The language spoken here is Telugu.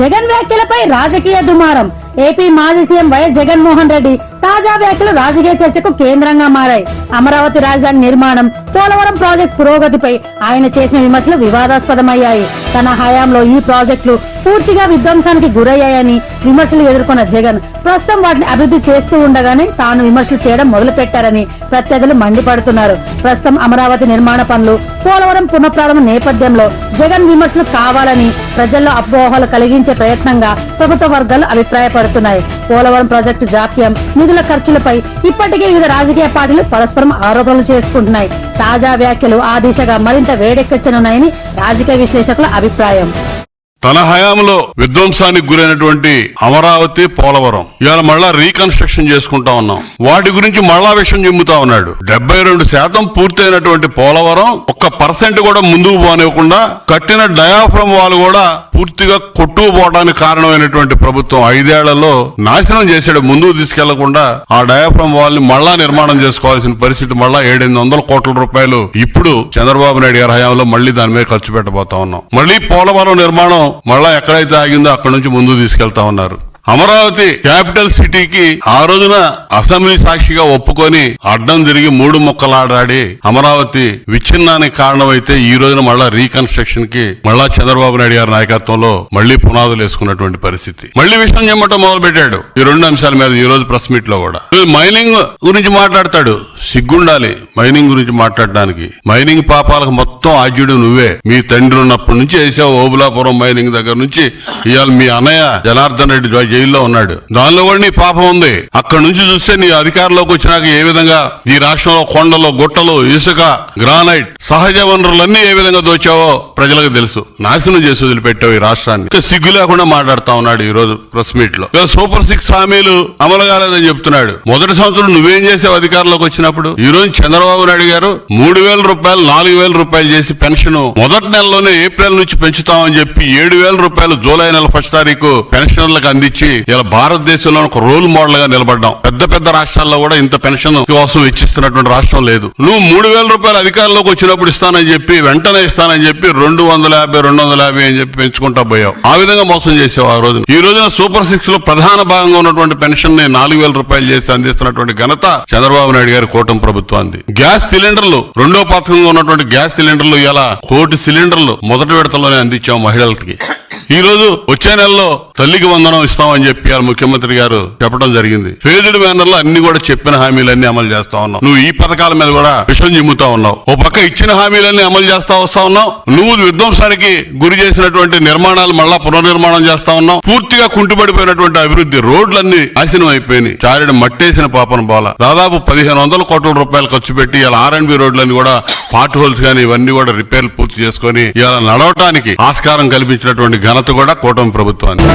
జగన్ వ్యాఖ్యలపై రాజకీయ దుమారం. ఏపీ మాజీ సీఎం వైఎస్ జగన్మోహన్ రెడ్డి తాజా వ్యాఖ్యలు రాజకీయ చర్చకు కేంద్రంగా మారాయి. అమరావతి రాజధాని నిర్మాణం పోలవరం ప్రాజెక్టు పురోగతిపై ఆయన చేసిన విమర్శలు వివాదాస్పదమయ్యాయి. తన హయాంలో ఈ ప్రాజెక్టులు పూర్తిగా విధ్వంసానికి గురయ్యాయని విమర్శలు ఎదుర్కొన్న జగన్ ప్రస్తుతం వాటిని అభివృద్ధి చేస్తూ ఉండగానే తాను విమర్శలు చేయడం మొదలు పెట్టారని ప్రత్యర్థులు మండిపడుతున్నారు. ప్రస్తుతం అమరావతి నిర్మాణ పనులు పోలవరం పునఃప్రారంభ నేపథ్యంలో జగన్ విమర్శలు కావాలని ప్రజల్లో అపోహలు కలిగించే ప్రయత్నంగా ప్రభుత్వ వర్గాలు అభిప్రాయపడుతున్నాయి పోలవరం ప్రాజెక్టు జాప్యం నిధుల ఖర్చులపై ఇప్పటికే వివిధ రాజకీయ పార్టీలు పరస్పరం ఆరోపణలు చేసుకుంటున్నాయి. తాజా వ్యాఖ్యలు ఆ దిశగా మరింత వేడెక్కించనున్నాయని రాజకీయ విశ్లేషకుల అభిప్రాయం. తన హయాంలో విధ్వంసానికి గురైనటువంటి అమరావతి పోలవరం. ఇవాళ మళ్ళా రీకన్స్ట్రక్షన్ చేసుకుంటా ఉన్నాం. వాటి గురించి మళ్ళా విషయం చెబుతా ఉన్నాడు. డెబ్బై రెండు శాతం పూర్తయినటువంటి పోలవరం ఒక్క పర్సెంట్ కూడా ముందుకు పోనివ్వకుండా కట్టిన డయాఫ్రమ్ వాళ్ళు కూడా పూర్తిగా కొట్టుకుపోవడానికి కారణమైనటువంటి ప్రభుత్వం ఐదేళ్ళలో నాశనం చేశాడు ముందుకు తీసుకెళ్ళకుండా ఆ డయాఫ్రమ్ వాళ్ళని మళ్ళా నిర్మాణం చేసుకోవాల్సిన పరిస్థితి మళ్ళా ఏడెనిమిది వందల కోట్ల రూపాయలు ఇప్పుడు చంద్రబాబు నాయుడు గారి హయాంలో మళ్ళీ దాని మీద ఖర్చు పెట్టబోతా ఉన్నాం. మళ్ళీ పోలవరం నిర్మాణం మళ్ళా ఎక్కడైతే ఆగిందో అక్కడ నుంచి ముందు తీసుకెళ్తా ఉన్నారు. అమరావతి క్యాపిటల్ సిటీకి ఆ రోజున అసెంబ్లీ సాక్షిగా ఒప్పుకొని అడ్డం తిరిగి మూడు ముక్కలాడాడి అమరావతి విచ్ఛిన్నానికి కారణమైతే ఈ రోజున మళ్ళా రీకన్స్ట్రక్షన్కి మళ్ళా చంద్రబాబు నాయుడు గారి నాయకత్వంలో మళ్ళీ పునాదులు వేసుకున్నటువంటి పరిస్థితి. మళ్ళీ విషయం చెప్పటం మొదలు పెట్టాడు ఈ రెండు అంశాల మీద ఈ రోజు ప్రెస్ మీట్లో కూడా మైనింగ్ గురించి మాట్లాడతాడు. సిగ్గుండాలి మైనింగ్ గురించి మాట్లాడడానికి. మైనింగ్ పాపాలకు మొత్తం ఆద్యుడు నువ్వే. మీ తండ్రి ఉన్నప్పటి నుంచి వేసావు ఓబులాపురం మైనింగ్ దగ్గర నుంచి ఇవాళ మీ అన్నయ్య జనార్దన్ రెడ్డి జైల్లో ఉన్నాడు. దానిలో కూడా నీ పాపం ఉంది. అక్కడ నుంచి చూస్తే నీ అధికారంలోకి వచ్చినాక ఏ విధంగా ఈ రాష్ట్రంలో కొండలు గుట్టలు ఇసుక గ్రానైట్ సహజ వనరులన్నీ ఏ విధంగా దోచావో ప్రజలకు తెలుసు. నాశనం చేసి వదిలిపెట్టావు ఈ రాష్ట్రాన్ని. సిగ్గు లేకుండా మాట్లాడుతా ఉన్నాడు ఈ రోజు ప్రెస్ మీట్లో సూపర్ సిక్స్ హామీలు అమలు కాలేదని చెప్తున్నాడు. మొదటి సంవత్సరం నువ్వేం చేసావు అధికారంలోకి వచ్చినప్పుడు ఈ రోజు చంద్రబాబు నాయుడు గారు మూడు వేల రూపాయలు నాలుగు వేల రూపాయలు చేసి పెన్షన్ మొదటి నెలలోనే ఏప్రిల్ నుంచి పెంచుతామని చెప్పి ఏడు వేల రూపాయలు జూలై నెల ఫస్ట్ తారీఖు పెన్షనర్లకు అందించి ఇలా భారతదేశంలో ఒక రోల్ మోడల్గా నిలబడ్డాం. పెద్ద పెద్ద రాష్ట్రాల్లో కూడా ఇంత పెన్షన్ కోసం ఇచ్చిస్తున్నటువంటి రాష్ట్రం లేదు. నువ్వు మూడు వేల రూపాయలు అధికారంలోకి వచ్చినప్పుడు ఇస్తానని చెప్పి వెంటనే ఇస్తానని చెప్పి రెండు వందల యాభై రెండు వందల యాభై అని చెప్పి పెంచుకుంటా పోయావు. ఆ విధంగా మోసం చేసావు ఆ రోజు ఈ రోజున సూపర్ సిక్స్లో ప్రధాన భాగంగా ఉన్నటువంటి పెన్షన్ని నాలుగు వేల రూపాయలు చేసి అందిస్తున్నటువంటి ఘనత చంద్రబాబు నాయుడు గారి కూటమి ప్రభుత్వాన్ని గ్యాస్ సిలిండర్లు రెండో పథకంగా ఉన్నటువంటి గ్యాస్ సిలిండర్లు ఇలా కోటి సిలిండర్లు మొదటి విడతలోనే అందించాం మహిళలకి. ఈ రోజు వచ్చే నెలలో తల్లికి వందనం ఇస్తామని చెప్పి ముఖ్యమంత్రి గారు చెప్పడం జరిగింది. ఫేజ్డ్ బ్యానర్లో అన్ని కూడా చెప్పిన హామీలన్నీ అమలు చేస్తా ఉన్నావు నువ్వు ఈ పథకాల మీద కూడా విషయం చిమ్ముతా ఉన్నావు. ఓ పక్క ఇచ్చిన హామీలన్నీ అమలు చేస్తా వస్తా ఉన్నావు. నువ్వు విధ్వంసానికి గురి చేసినటువంటి నిర్మాణాలు మళ్ళా పునర్నిర్మాణం చేస్తా ఉన్నావు. పూర్తిగా కుంటుపడిపోయినటువంటి అభివృద్ధి రోడ్లన్నీ నాశనం అయిపోయినాయి. చారిడ మట్టేసిన పాపన బాల. దాదాపు పదిహేను వందల కోట్ల రూపాయలు ఖర్చు పెట్టి ఇలా ఆర్ అండ్ బి రోడ్లన్నీ కూడా పార్ట్ హోల్స్ కానీ ఇవన్నీ కూడా రిపేర్లు పూర్తి చేసుకొని ఇలా నడవటానికి ఆస్కారం కల్పించినటువంటి ఘనత కూడా కూటమి ప్రభుత్వానికి.